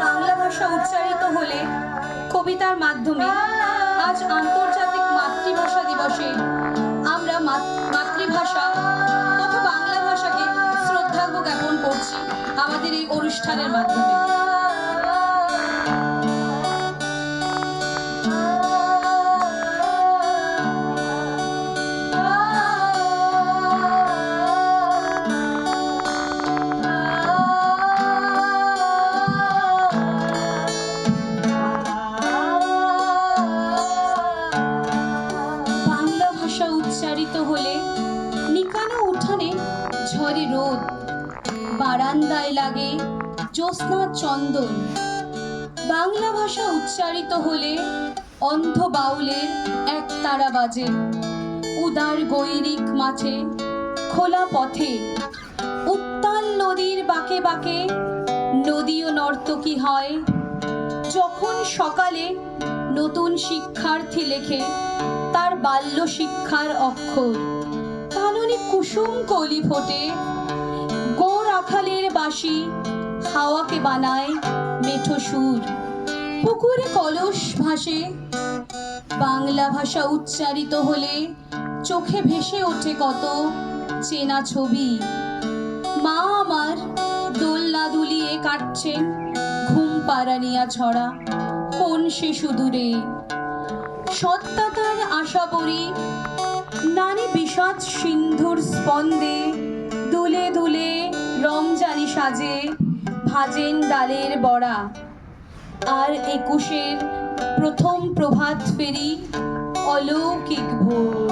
বাংলা ভাষা উচ্চারিত হলে কবিতার মাধ্যমে আজ আন্তর্জাতিক মাতৃভাষা দিবসে আমরা মাত- মাতৃভাষা তথা বাংলা ভাষাকে শ্রদ্ধার্ঘ জ্ঞাপন করছি আমাদের এই অনুষ্ঠানের মাধ্যমে। উচ্চারিত হলে নিকানো উঠানে ঝরে রোদ। বারান্দায় লাগে জ্যোৎস্না চন্দন। বাংলা ভাষা উচ্চারিত হলে অন্ধ বাউলের এক তারা বাজে। উদার গৈরিক মাঠে খোলা পথে উত্তাল নদীর বাঁকে বাঁকে নদীও নর্তকী হয় যখন সকালে নতুন শিক্ষার্থী লেখে তার বাল্য শিক্ষার অক্ষর। কাননে কুসুম কলি ফোটে, গোর আখালের বাঁশি হাওয়াকে বানায় মেঠো সুর। পুকুরে কলস ভাসে, বাংলা ভাষা উচ্চারিত হলে চোখে ভেসে ওঠে কত চেনা ছবি। মা আমার দোলনা দুলিয়ে কাটছেন ঘুম পাড়ানিয়া ছড়া কোন সে সুদূরে সত্তাতার আশা পরি নানি বিষাদ সিন্ধুর স্পন্দে, দুলে দুলে রমজানি সাজে, ভাজেন ডালের বড়া। আর একুশের প্রথম প্রভাত ফেরি অলৌকিক ভোর।